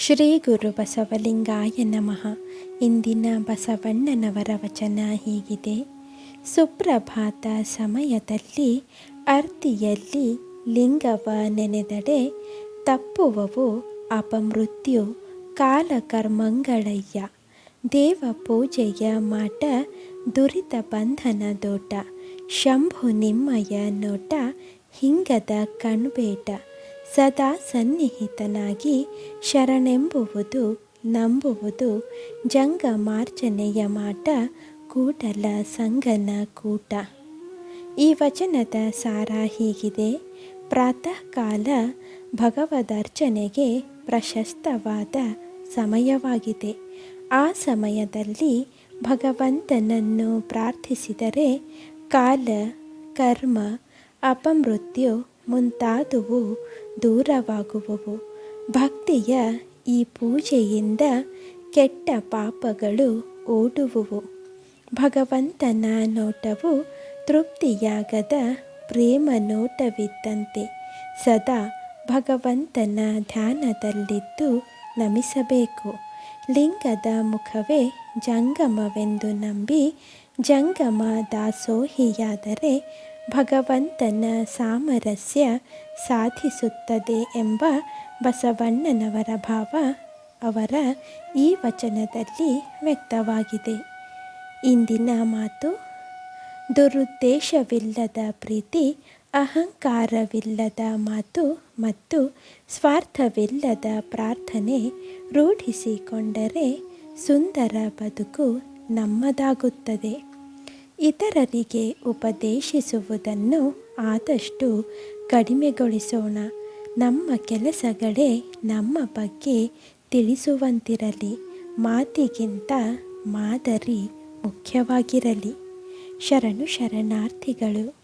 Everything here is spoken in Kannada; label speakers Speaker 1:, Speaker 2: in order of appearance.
Speaker 1: ಶ್ರೀ ಗುರು ಬಸವಲಿಂಗಾಯ ನಮಃ. ಇಂದಿನ ಬಸವಣ್ಣನವರ ವಚನ ಹೀಗಿದೆ. ಸುಪ್ರಭಾತ ಸಮಯದಲ್ಲಿ ಅರ್ತಿಯಲ್ಲಿ ಲಿಂಗವ ನೆನೆದಡೆ, ತಪ್ಪುವವು ಅಪಮೃತ್ಯು ಕಾಲಕರ್ಮಂಗಳಯ್ಯ. ದೇವ ಪೂಜೆಯ ಮಾಟ, ದುರಿತ ಬಂಧನ ದೋಟ. ಶಂಭು ನಿಮ್ಮಯ ನೋಟ, ಹಿಂಗದ ಕಣ್ಬೇಟ. ಸದಾ ಸನ್ನಿಹಿತನಾಗಿ ಶರಣೆಂಬುವುದು, ನಂಬುವುದು ಜಂಗಮಾರ್ಜನೆಯ ಮಾಟ ಕೂಡಲ ಸಂಗನ ಕೂಟ. ಈ ವಚನದ ಸಾರ ಹೀಗಿದೆ. ಪ್ರಾತಃ ಕಾಲ ಭಗವದರ್ಚನೆಗೆ ಪ್ರಶಸ್ತವಾದ ಸಮಯವಾಗಿದೆ. ಆ ಸಮಯದಲ್ಲಿ ಭಗವಂತನನ್ನು ಪ್ರಾರ್ಥಿಸಿದರೆ ಕಾಲ, ಕರ್ಮ, ಅಪಮೃತ್ಯು ಮುಂತಾದುವು ದೂರವಾಗುವವು. ಭಕ್ತಿಯ ಈ ಪೂಜೆಯಿಂದ ಕೆಟ್ಟ ಪಾಪಗಳು ಓಡುವುವು. ಭಗವಂತನ ನೋಟವು ತೃಪ್ತಿಯಾಗದ ಪ್ರೇಮ ನೋಟವಿದ್ದಂತೆ ಸದಾ ಭಗವಂತನ ಧ್ಯಾನದಲ್ಲಿದ್ದು ನಮಿಸಬೇಕು. ಲಿಂಗದ ಮುಖವೇ ಜಂಗಮವೆಂದು ನಂಬಿ ಜಂಗಮ ದಾಸೋಹಿಯಾದರೆ ಭಗವಂತನ ಸಾಮರಸ್ಯ ಸಾಧಿಸುತ್ತದೆ ಎಂಬ ಬಸವಣ್ಣನವರ ಭಾವ ಅವರ ಈ ವಚನದಲ್ಲಿ ವ್ಯಕ್ತವಾಗಿದೆ. ಇಂದಿನ ಮಾತು, ದುರುದ್ದೇಶವಿಲ್ಲದ ಪ್ರೀತಿ, ಅಹಂಕಾರವಿಲ್ಲದ ಮಾತು ಮತ್ತು ಸ್ವಾರ್ಥವಿಲ್ಲದ ಪ್ರಾರ್ಥನೆ ರೂಢಿಸಿಕೊಂಡರೆ ಸುಂದರ ಬದುಕು ನಮ್ಮದಾಗುತ್ತದೆ. ಇತರರಿಗೆ ಉಪದೇಶಿಸುವುದನ್ನು ಆದಷ್ಟು ಕಡಿಮೆಗೊಳಿಸೋಣ. ನಮ್ಮ ಕೆಲಸಗಳೇ ನಮ್ಮ ಬಗ್ಗೆ ತಿಳಿಸುವಂತಿರಲಿ. ಮಾತಿಗಿಂತ ಮಾದರಿ ಮುಖ್ಯವಾಗಿರಲಿ. ಶರಣು ಶರಣಾರ್ಥಿಗಳು.